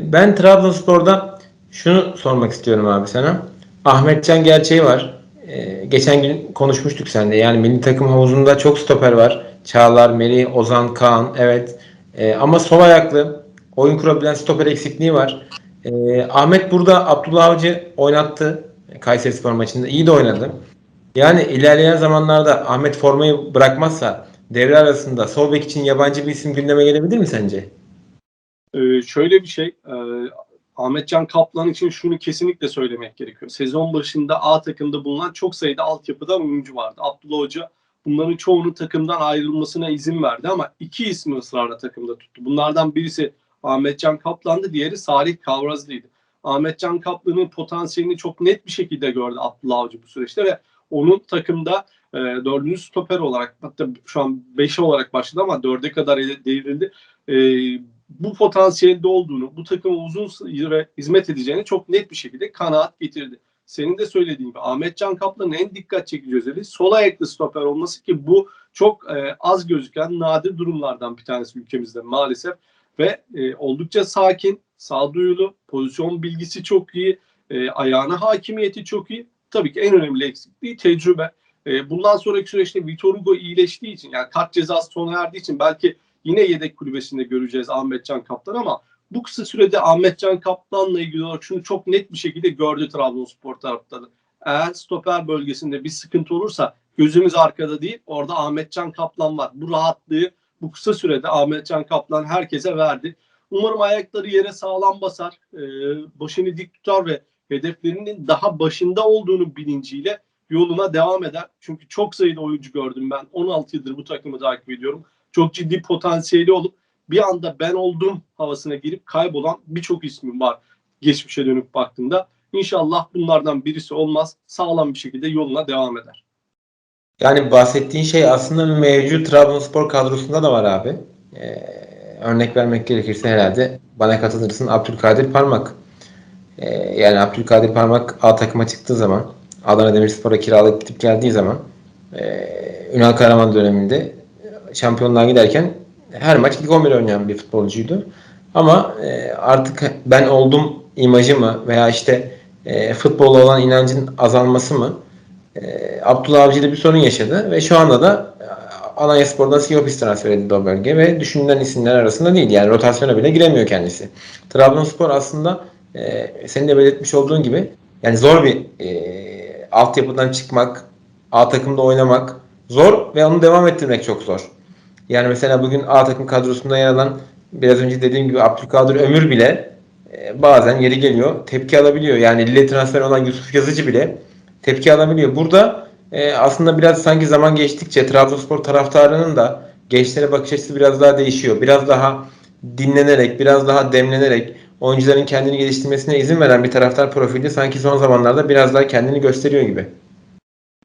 Ben Trabzonspor'da şunu sormak istiyorum abi sana. Ahmetcan gerçeği var. Ee, geçen gün konuşmuştuk seninle. Yani milli takım havuzunda çok stoper var. Çağlar, Melih, Ozan, Kaan. Evet. Ee, ama sol ayaklı oyun kurabilen stoper eksikliği var. Ee, Ahmet burada Abdullah Avcı oynattı. Kayseri Spor maçında. iyi de oynadı. Yani ilerleyen zamanlarda Ahmet formayı bırakmazsa devre arasında sol bek için yabancı bir isim gündeme gelebilir mi sence? Ee, şöyle bir şey, e, Ahmetcan Kaplan için şunu kesinlikle söylemek gerekiyor. Sezon başında A takımda bulunan çok sayıda altyapıdan oyuncu vardı. Abdullah Hoca bunların çoğunun takımdan ayrılmasına izin verdi ama iki ismi ısrarla takımda tuttu. Bunlardan birisi Ahmetcan Kaplan'dı, diğeri Salih Kavrazlı'ydı. Ahmetcan Kaplan'ın potansiyelini çok net bir şekilde gördü Abdullah Avcı bu süreçte ve onun takımda e, dördüncü stoper olarak hatta şu an beşe olarak başladı ama dörde kadar devrildi. E, bu potansiyelde olduğunu, bu takıma uzun süre hizmet edeceğini çok net bir şekilde kanaat getirdi. Senin de söylediğin gibi Ahmet Can Kaplan'ın en dikkat çekici özelliği sol ayaklı stoper olması ki bu çok e, az gözüken nadir durumlardan bir tanesi ülkemizde maalesef ve e, oldukça sakin, sağduyulu, pozisyon bilgisi çok iyi, e, ayağına hakimiyeti çok iyi. Tabii ki en önemli eksikliği tecrübe. E, bundan sonraki süreçte Vitor Hugo iyileştiği için yani kart cezası sona erdiği için belki yine yedek kulübesinde göreceğiz Ahmet Can Kaplan ama bu kısa sürede Ahmet Can Kaplan'la ilgili olarak şunu çok net bir şekilde gördü Trabzonspor taraftarı. Eğer stoper bölgesinde bir sıkıntı olursa gözümüz arkada değil orada Ahmet Can Kaplan var. Bu rahatlığı bu kısa sürede Ahmet Can Kaplan herkese verdi. Umarım ayakları yere sağlam basar, e, başını dik tutar ve hedeflerinin daha başında olduğunu bilinciyle yoluna devam eder. Çünkü çok sayıda oyuncu gördüm ben. 16 yıldır bu takımı takip ediyorum. Çok ciddi potansiyeli olup bir anda ben oldum havasına girip kaybolan birçok ismi var geçmişe dönüp baktığında. İnşallah bunlardan birisi olmaz. Sağlam bir şekilde yoluna devam eder. Yani bahsettiğin şey aslında mevcut Trabzonspor kadrosunda da var abi. Ee, örnek vermek gerekirse herhalde bana katılırsın Abdülkadir Parmak. Ee, yani Abdülkadir Parmak A takıma çıktığı zaman Adana Demirspor'a kiralık gidip geldiği zaman e, Ünal Karaman döneminde şampiyonluğa giderken her maç ilk 11 oynayan bir futbolcuydu. Ama e, artık ben oldum imajı mı veya işte e, futbola olan inancın azalması mı e, Abdullah Avcı ile bir sorun yaşadı ve şu anda da e, Alanya Spor'dan Siopis transfer edildi o bölge ve düşünülen isimler arasında değil. Yani rotasyona bile giremiyor kendisi. Trabzonspor aslında e, senin de belirtmiş olduğun gibi yani zor bir e, altyapıdan çıkmak, A takımda oynamak zor ve onu devam ettirmek çok zor. Yani mesela bugün A takım kadrosunda yer alan biraz önce dediğim gibi Abdülkadir Ömür bile e, bazen yeri geliyor tepki alabiliyor. Yani Lille transfer olan Yusuf Yazıcı bile tepki alabiliyor. Burada e, aslında biraz sanki zaman geçtikçe Trabzonspor taraftarının da gençlere bakış açısı biraz daha değişiyor. Biraz daha dinlenerek, biraz daha demlenerek oyuncuların kendini geliştirmesine izin veren bir taraftar profili sanki son zamanlarda biraz daha kendini gösteriyor gibi.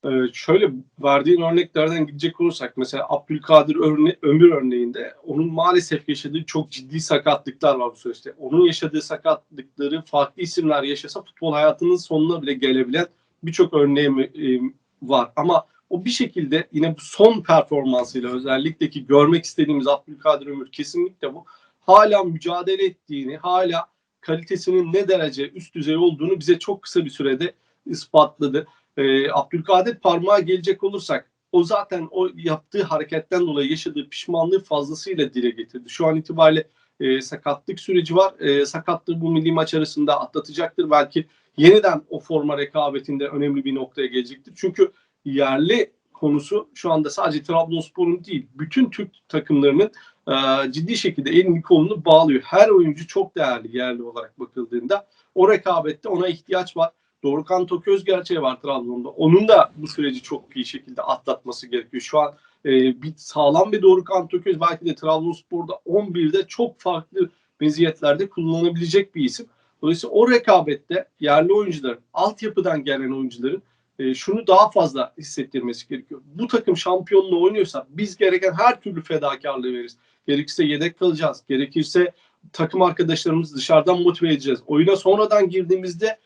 Ee, şöyle verdiğin örneklerden gidecek olursak mesela Abdülkadir örne Ömür örneğinde onun maalesef yaşadığı çok ciddi sakatlıklar var bu süreçte. Onun yaşadığı sakatlıkları farklı isimler yaşasa futbol hayatının sonuna bile gelebilen birçok örneği e, var. Ama o bir şekilde yine bu son performansıyla özellikle ki görmek istediğimiz Abdülkadir Ömür kesinlikle bu. Hala mücadele ettiğini, hala kalitesinin ne derece üst düzey olduğunu bize çok kısa bir sürede ispatladı. Ee, Abdülkadir parmağa gelecek olursak o zaten o yaptığı hareketten dolayı yaşadığı pişmanlığı fazlasıyla dile getirdi. Şu an itibariyle e, sakatlık süreci var. E, sakatlığı bu milli maç arasında atlatacaktır. Belki yeniden o forma rekabetinde önemli bir noktaya gelecektir. Çünkü yerli konusu şu anda sadece Trabzonspor'un değil, bütün Türk takımlarının e, ciddi şekilde elini kolunu bağlıyor. Her oyuncu çok değerli yerli olarak bakıldığında. O rekabette ona ihtiyaç var. Dorukhan Toköz gerçeği var Trabzon'da. Onun da bu süreci çok iyi şekilde atlatması gerekiyor. Şu an e, bir sağlam bir Dorukhan Toköz belki de Trabzonspor'da 11'de çok farklı meziyetlerde kullanılabilecek bir isim. Dolayısıyla o rekabette yerli oyuncuların, altyapıdan gelen oyuncuların e, şunu daha fazla hissettirmesi gerekiyor. Bu takım şampiyonluğu oynuyorsa biz gereken her türlü fedakarlığı veririz. Gerekirse yedek kalacağız. Gerekirse takım arkadaşlarımızı dışarıdan motive edeceğiz. Oyuna sonradan girdiğimizde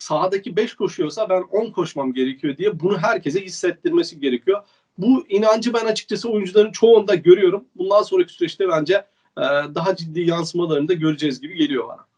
sahadaki 5 koşuyorsa ben 10 koşmam gerekiyor diye bunu herkese hissettirmesi gerekiyor. Bu inancı ben açıkçası oyuncuların çoğunda görüyorum. Bundan sonraki süreçte bence daha ciddi yansımalarını da göreceğiz gibi geliyor bana.